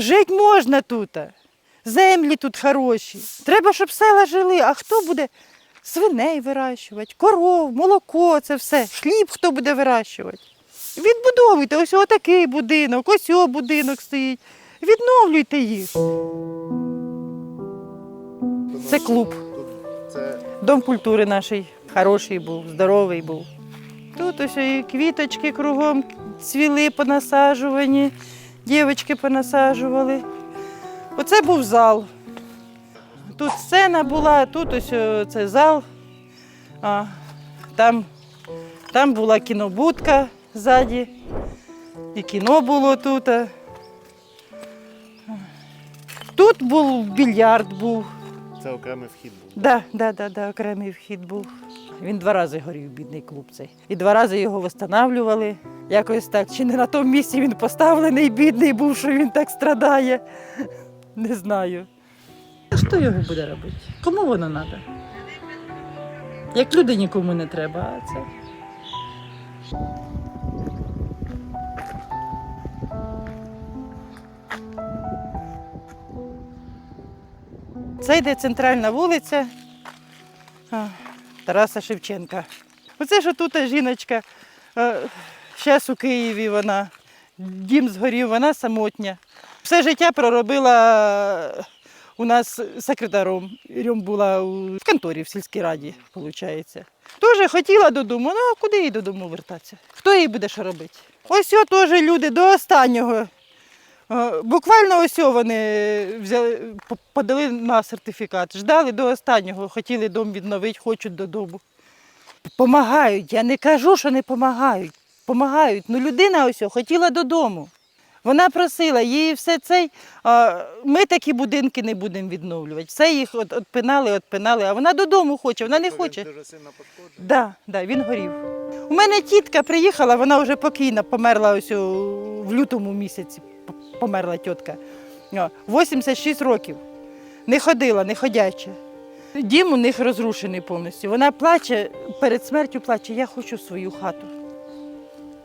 жити можна тут. Землі тут хороші. Треба, щоб села жили. А хто буде свиней вирощувати, коров, молоко, це все. Хліб хто буде вирощувати. Відбудовуйте ось отакий будинок, ось о будинок стоїть. Відновлюйте їх. Це клуб. Дом культури наш хороший був, здоровий був. Тут ось і квіточки кругом цвіли понасаджувані, дівчатки понасаджували. Оце був зал. Тут сцена була, тут ось о, це зал. А, там, там була кінобудка ззаді. І кіно було тут. Тут був більярд був. це окремий вхід був. Да, да, да, да, окремий вхід був. Він два рази горів, бідний клуб цей. І два рази його встановлювали. Якось так. Чи не на тому місці він поставлений, бідний був, що він так страдає. Не знаю. А Хто його буде робити? Кому воно треба? Як люди нікому не треба, а це. Це йде центральна вулиця Тараса Шевченка. Оце ж тут жіночка. Зараз у Києві вона. Дім згорів, вона самотня. Все життя проробила у нас секретаром. Рюм була в конторі в сільській раді, виходить. Теж хотіла додому, ну а куди їй додому вертатися? Хто їй буде що робити? Ось теж люди до останнього. Е, Буквально ось вони взяли, подали на сертифікат, ждали до останнього, хотіли дом відновити, хочуть додому. Помагають. Я не кажу, що не допомагають. Помагають. Ну людина ось хотіла додому. Вона просила, їй все цей. Ми такі будинки не будемо відновлювати. Все їх от, отпинали, отпинали, а вона додому хоче, вона не Він хоче. Дуже сильно пошкоджений. Да, да, він горів. У мене тітка приїхала, вона вже покійна, померла ось у, в лютому місяці. Померла тітка. 86 років. Не ходила, не ходяча. Дім у них розрушений повністю. Вона плаче, перед смертю плаче, я хочу свою хату.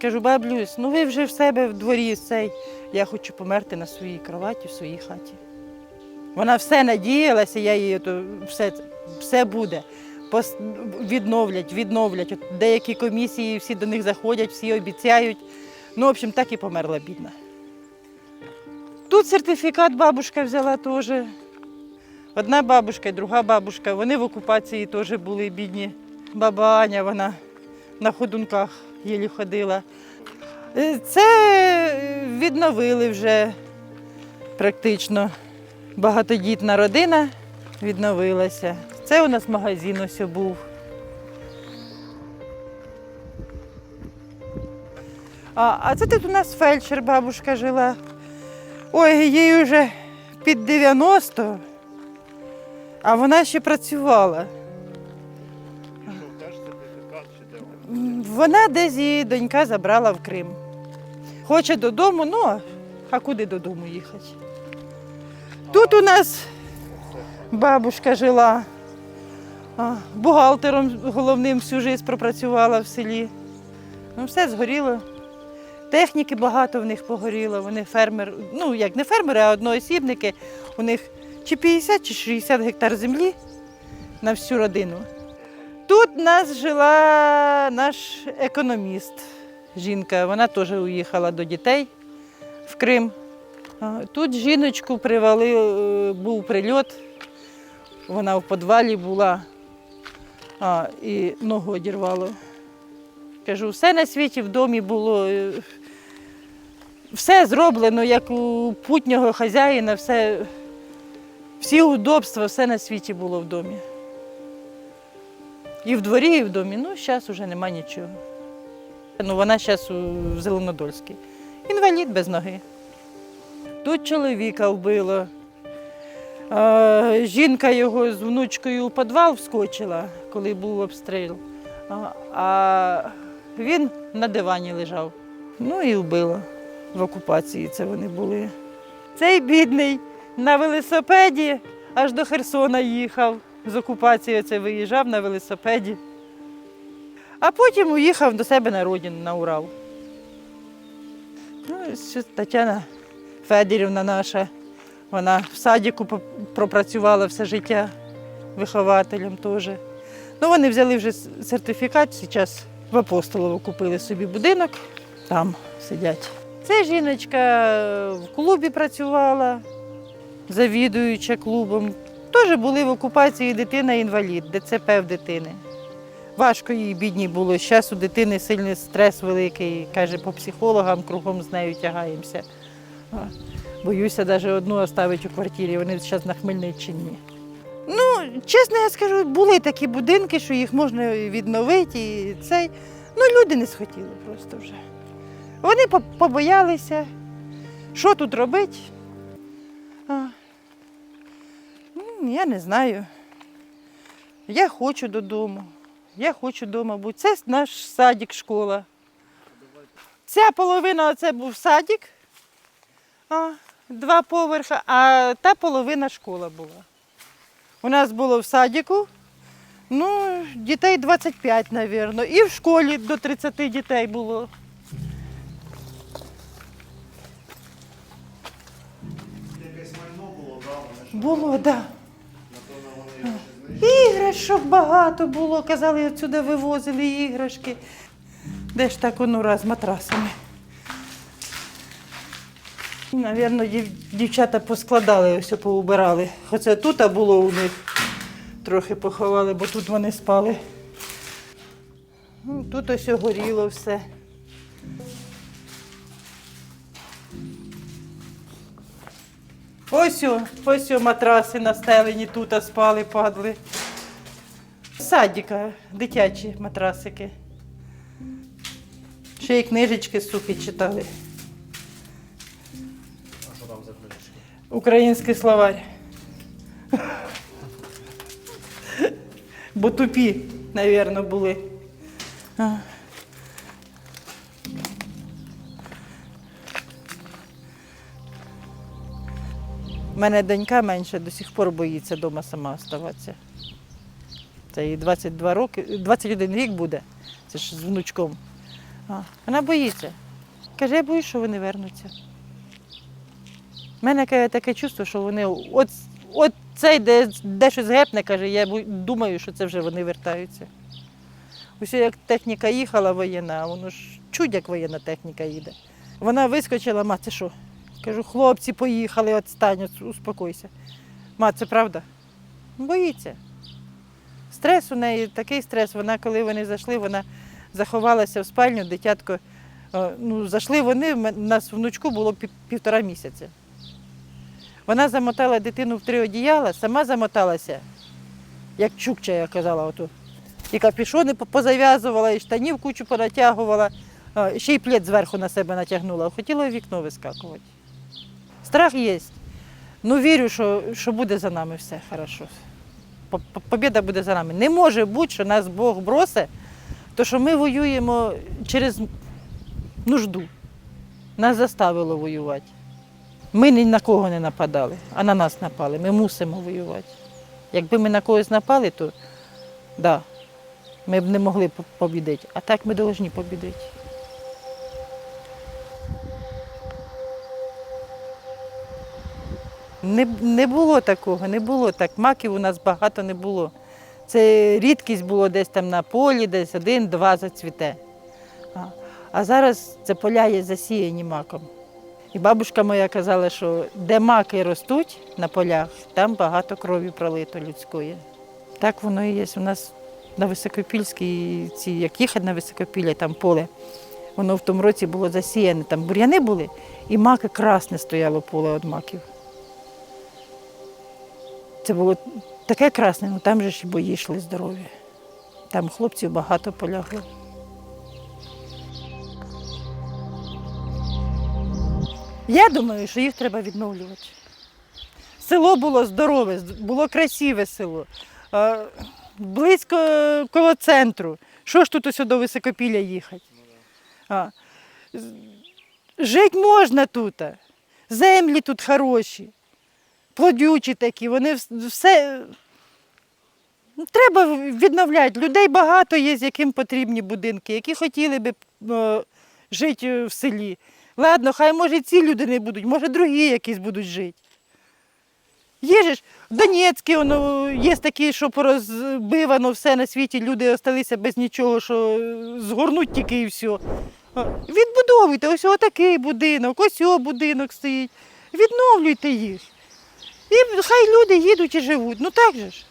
Кажу, баблюсь, ну ви вже в себе в дворі цей. Я хочу померти на своїй кроваті, в своїй хаті. Вона все надіялася, я їй ото, все, все буде. Пос- Відновлять, відновлять. От деякі комісії всі до них заходять, всі обіцяють. Ну, в общем, так і померла бідна. Тут сертифікат бабушка взяла теж. Одна бабушка і друга бабушка. Вони в окупації теж були бідні. Баба Аня, вона на ходунках єлі ходила. Е, Це відновили вже практично. Багатодітна родина відновилася. Це у нас магазин ось був. А, а це тут у нас фельдшер бабушка жила. Ой, їй вже під 90, а вона ще працювала. Вона десь її донька забрала в Крим. Хоче додому, ну, а куди додому їхати? Тут у нас бабушка жила, бухгалтером головним всю життя пропрацювала в селі. Ну, все згоріло. Техніки багато в них погоріло. Вони фермер, ну як не фермери, а одноосібники. У них чи 50, чи 60 гектар землі на всю родину. Тут нас жила наш економіст, жінка. Вона теж уїхала до дітей в Крим. Тут жіночку привалив, е, був прильот. Вона в підвалі була а, і ногу одірвало. Кажу, все на світі в домі було. Все зроблено, як у путнього хазяїна, все, всі удобства, все на світі було в домі. І в дворі, і в домі. Ну, зараз вже нема нічого. Ну, вона зараз у Зеленодольській. Інвалід без ноги. Тут чоловіка вбило. А, жінка його з внучкою у підвал вскочила, коли був обстріл. А, а він на дивані лежав. Ну і вбило. В окупації це вони були. Цей бідний на велосипеді аж до Херсона їхав. З окупації це виїжджав на велосипеді. А потім уїхав до себе на родину, на Урал. Ну, Тетяна Федорівна наша. Вона в садіку пропрацювала все життя вихователем теж. Ну, вони взяли вже сертифікат, зараз в Апостолово купили собі будинок, там сидять. Це жіночка в клубі працювала, завідуюча клубом. Теж були в окупації дитина інвалід, ДЦП в дитини. Важко їй бідній було. Зараз у дитини сильний стрес великий. Каже, по психологам кругом з нею тягаємося. Боюся навіть одну оставити у квартирі, вони зараз на Хмельниччині. Ну, чесно я скажу, були такі будинки, що їх можна відновити і цей. Ну, люди не схотіли просто вже. Вони побоялися, що тут робити. Я не знаю. Я хочу додому. Я хочу вдома бути. Це наш садик, школа. Ця половина це був садик, а, два поверха, а та половина школа була. У нас було в садику, ну, дітей 25, мабуть. І в школі до 30 дітей було. Було, так. Іграшок багато було, казали, отсюди вивозили іграшки. Де ж так воно раз матрасами. Навірно, дів- дівчата поскладали, ось поубирали. Оце тут було у них. Трохи поховали, бо тут вони спали. Ну, Тут ось горіло все. Ось, о, ось о матраси настелені, тут спали, падли. Садіка, дитячі матрасики. Ще й книжечки сухі читали. А що там за книжечки? Український словарь. Бо тупі, мабуть, були. У мене донька менша до сих пор боїться вдома сама оставатися. Це їй 22 роки, 21 рік буде. Це ж з внучком. А, вона боїться. Каже, я боюсь, що вони вернуться. У мене каже, таке чувство, що вони от, от цей, де, де щось гепне, каже, я думаю, що це вже вони вертаються. Ось як техніка їхала воєнна, а воно ж чудь, як воєнна техніка їде. Вона вискочила, ма, це що? Кажу, хлопці поїхали, отстань, от успокойся. Ма, це правда? Боїться. Стрес у неї, такий стрес. Вона, коли вони зайшли, вона заховалася в спальню, дитятко. е, Ну, зайшли вони, у нас внучку було півтора місяця. Вона замотала дитину в три одіяла, сама замоталася, як чукча, я казала, ото. І капішони позав'язувала, і штанів кучу понатягувала, ще й плед зверху на себе натягнула. Хотіла вікно вискакувати. Страх є. Ну, вірю, що, що буде за нами все хорошо. По- по- Побіда буде за нами. Не може бути, що нас Бог бросить, то що ми воюємо через нужду. Нас заставило воювати. Ми ні на кого не нападали, а на нас напали. Ми мусимо воювати. Якби ми на когось напали, то да, ми б не могли по- побідити. А так ми повинні побідити. Не, не було такого, не було так. Маків у нас багато не було. Це рідкість було десь там на полі, десь один-два зацвіте. А, а зараз це поля є засіяні маком. І бабушка моя казала, що де маки ростуть на полях, там багато крові пролито людської. Так воно і є. У нас на Високопільській, ці, як їхати на Високопілля, там поле, воно в тому році було засіяне, там бур'яни були, і маки красне стояло поле від маків. Це було таке красне, ну там же ж бої йшли здорові. Там хлопців багато полягло. Я думаю, що їх треба відновлювати. Село було здорове, було красиве село, близько коло центру. Що ж тут ось до Високопілля їхати? Жити можна тут. Землі тут хороші, плодючі такі, вони все. Треба відновляти. Людей багато є, з яким потрібні будинки, які хотіли б жити в селі. Ладно, хай може ці люди не будуть, може другі якісь будуть жити. Є ж в Донецьку воно, є такі, що порозбивано все на світі, люди залишилися без нічого, що згорнуть тільки і все. Відбудовуйте, ось отакий будинок, ось о будинок стоїть. Відновлюйте їх. І хай люди їдуть і живуть. Ну так же ж.